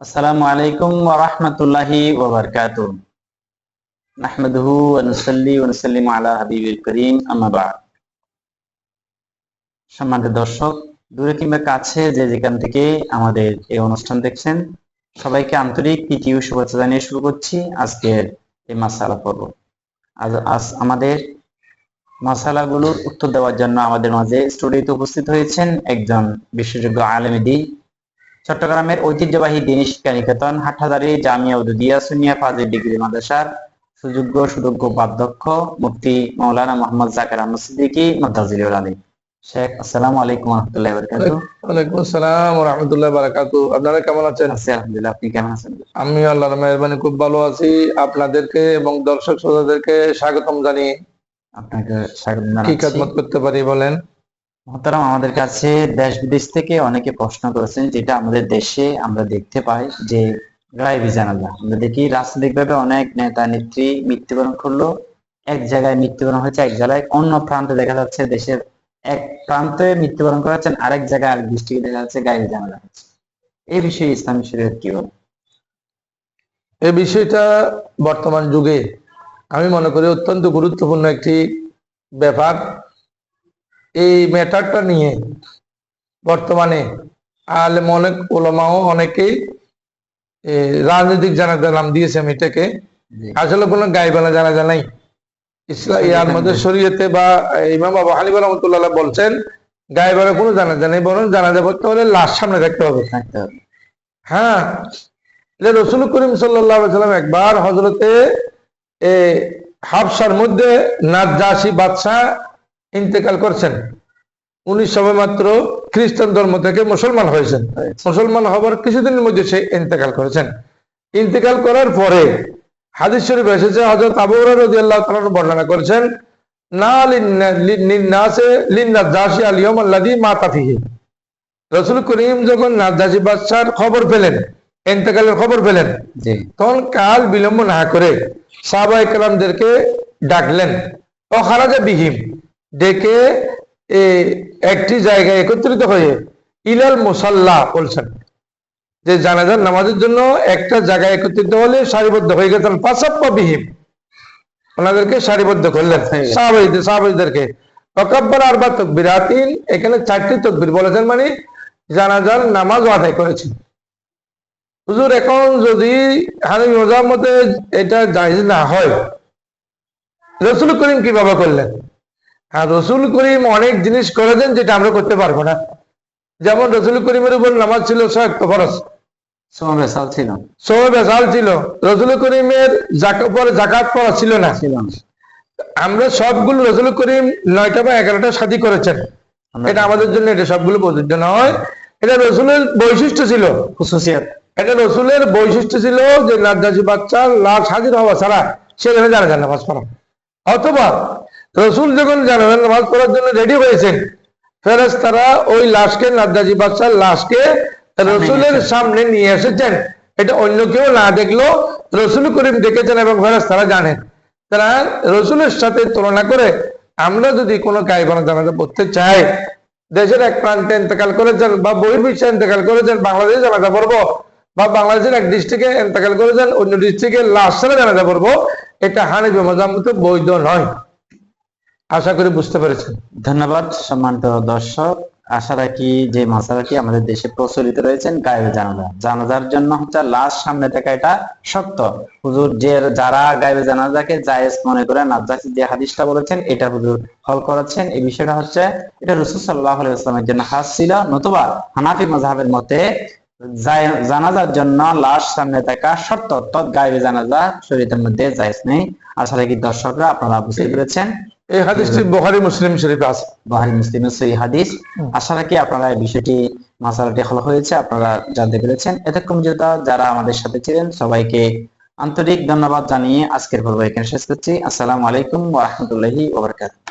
আসসালামু আলাইকুম ওয়া রাহমাতুল্লাহি ওয়া বারাকাতুহু। নাহমাদুহু ওয়া নুসাল্লি ওয়া নুসাল্লিমু আলা হাবিবিল করিম, আম্মা বা'দ। সম্মানিত দর্শক, দূরে কিংবা কাছে যে যেখান থেকে আমাদের এই অনুষ্ঠান দেখছেন, সবাইকে আন্তরিক প্রীতি ও শুভেচ্ছা জানিয়ে শুরু করছি আজকের এই মাসালা পর্ব। আজ আজ আমাদের মাসালাগুলোর উত্তর দেওয়ার জন্য আমাদের মাঝে স্টুডিওতে উপস্থিত হয়েছেন একজন বিশেষজ্ঞ আলেমেদি চট্টগ্রামের ঐতিহ্যবাহী দিনী শিক্ষা নিকেতন হাটহাজারি জামিয়া উদুদিয়া সুনিয়া ফাজিল ডিগ্রি মাদ্রাসার সুযোগ্য সুযোগ্য বার্ধক্য মুফতি মৌলানা মোহাম্মদ জাকের আহমদ সিদ্দিকী মদাজিলুল আলী শেখ আসসালামু আলাইকুম রহমতুল্লাহ বরকাত ওয়ালাইকুম আসসালাম ওয়া রাহমাতুল্লাহি আপনারা কেমন আছেন? আছি আলহামদুলিল্লাহ আপনি কেমন আছেন? আমি আল্লাহর মেহেরবানি খুব ভালো আছি। আপনাদেরকে এবং দর্শক শ্রোতাদেরকে স্বাগতম জানিয়ে আপনাকে স্বাগত কি খেদমত করতে পারি বলেন? মহতারাম, আমাদের কাছে দেশ বিদেশ থেকে অনেকে প্রশ্ন করেছেন যেটা আমাদের দেশে আমরা দেখতে পাই যে গায়েবী জানাজা আমরা দেখি রাজনৈতিকভাবে অনেক নেতা নেত্রী মৃত্যুবরণ করল, এক জায়গায় মৃত্যুবরণ হয়েছে এক জায়গায় অন্য প্রান্তে দেখা যাচ্ছে দেশের এক প্রান্তে মৃত্যুবরণ করাচ্ছেন আরেক জায়গায় আরেক ডিস্ট্রিক্টে দেখা যাচ্ছে গায়েবী জানাজা হচ্ছে এই বিষয়ে ইসলামী শরীয়ত কি বলে? এই বিষয়টা বর্তমান যুগে আমি মনে করি অত্যন্ত গুরুত্বপূর্ণ একটি ব্যাপার। এই ম্যাটারটা নিয়ে বর্তমানে আলেম অনেক ওলামাও অনেকেই রাজনৈতিক জানাজা নাম দিয়েছে আমি এটাকে আসলে কোনো গাইবানা জানাজা নাই। ইসলাম ইয়ার মধ্যে শরীয়তে বা ইমাম বাবা হানিফা রহমতুল্লাহ বলছেন গাইবানা কোনো জানাজা নেই বরং জানাজা পড়তে হলে লাশ সামনে থাকতে হবে। হ্যাঁ রসুল করিম সাল্লাম একবার হজরতে হাফসার মধ্যে নাজ্জাসি বাদশাহ ইন্তেকাল করছেন। উনি সবেমাত্র খ্রিস্টান ধর্ম থেকে মুসলমান হয়েছেন। মুসলমান হবার কিছুদিনের মধ্যে সে ইন্তেকাল করেছেন। ইন্তেকাল করার পরে হাদিস শরীফ এসেছে হজরত আবু রাদিয়াল্লাহু তাআলা বর্ণনা করেছেন না লিন্না- লিন্নাসে লিন্নাজ্জাসি আল ইয়াউম আল্লাযী রসুল করিম যখন নাজ্জাসি বাদশার খবর পেলেন ইন্তেকালের খবর পেলেন তখন কাল বিলম্ব না করে কালামদেরকে ডাকলেন ও খারাজা বিহিম ডেকে এ, একটি জায়গায় একত্রিত হয়ে ইলাল মুসাল্লা বলছেন যে জানাজার নামাজের জন্য একটা জায়গায় একত্রিত হলে সারিবদ্ধ হয়ে গেছেন পাশাপ্পা বিহিম ওনাদেরকে সারিবদ্ধ করলেন। সাহাবাইদের সাহাবাইদেরকে তকাব্বার আর বা তকবিরাতিন এখানে চারটি তকবির বলেছেন মানে জানাজার নামাজ আদায় করেছেন। হুজুর এখন যদি হানিফ মজার মতে এটা জায়েজ না হয় রসুল করিম কীভাবে করলেন? হ্যাঁ রসুল করিম অনেক জিনিস করেছেন যেটা আমরা করতে পারব না। যেমন রসুল করিমের উপর নামাজ ছিল ছিল। ছিল। রসুল করিমের জাকা- জাকাত করা ছিল না। আমরা সবগুলো রসুল করিম নয়টা বা এগারোটা শাদী করেছেন। এটা আমাদের জন্য এটা সবগুলো প্রযোজ্য নয়। এটা রসুলের বৈশিষ্ট্য ছিল। খুশুসিয়াত এটা রসুলের বৈশিষ্ট্য ছিল যে নাদ্দাসী বাচ্চা লাশ হাজির হওয়া ছাড়া সেখানে জানাজার নামাজ পড়া। অথবা রসুল যখন জানাজার নামাজ পড়ার জন্য রেডি হয়েছেন ফেরেস তারা ওই লাশকে নাদ্দাসী বাচ্চার লাশকে রসুলের সামনে নিয়ে এসেছেন। এটা অন্য কেউ না দেখল রসুল করিম দেখেছেন এবং ফেরেস তারা জানেন। তারা রসুলের সাথে তুলনা করে আমরা যদি কোনো গাইবানা জানাজা পড়তে চাই দেশের এক প্রান্তে ইন্তেকাল করেছেন বা বহির্বিশ্বে ইন্তেকাল করেছেন বাংলাদেশে জানাজা পড়ব বা বাংলাদেশের এক ডিস্ট্রিক্টে ইন্তেকাল করেছেন অন্য ডিস্ট্রিক্টে লাশ জানাজা পড়ব এটা হানিফি মজার মতো বৈধ নয়। আশা করি বুঝতে পেরেছেন। ধন্যবাদ, সম্মানিত দর্শক। আশা রাখি যে মশালাটি আমাদের দেশে প্রচলিত রয়েছেন গায়েবে জানাজা। জানাজার জন্য হচ্ছে লাশ সামনে থাকা এটা সত্য হুজুর যে যারা গায়েবে জানাজাকে জায়েজ মনে করে নাজ্জাসি যে হাদিসটা বলেছেন, এটা হুজুর হল করাচ্ছেন এই বিষয়টা হচ্ছে, এটা রসুল সাল্লাহ আলাইসলামের জন্য খাস ছিল। নতুবা হানাফি মজাহের মতে জানাজার জন্য লাশ সামনে থাকা শর্ত তৎ গায়েবে জানাজা শরীরের মধ্যে জায়েজ নেই। আশা রাখি দর্শকরা, আপনারা বুঝতে পেরেছেন। এই হাদিসটি বুখারী মুসলিম শরীফে আছে। বুখারী মুসলিমের সহি হাদিস। আশা রাখি আপনারা এই বিষয়টি মাসালাটি হল হয়েছে, আপনারা জানতে পেরেছেন। এতক্ষণ যেটা যারা আমাদের সাথে ছিলেন, সবাইকে আন্তরিক ধন্যবাদ জানিয়ে আজকের পর্ব এখানে শেষ করছি। আসসালামু আলাইকুম ওয়া রাহমাতুল্লাহি ওয়া বারাকাতুহু।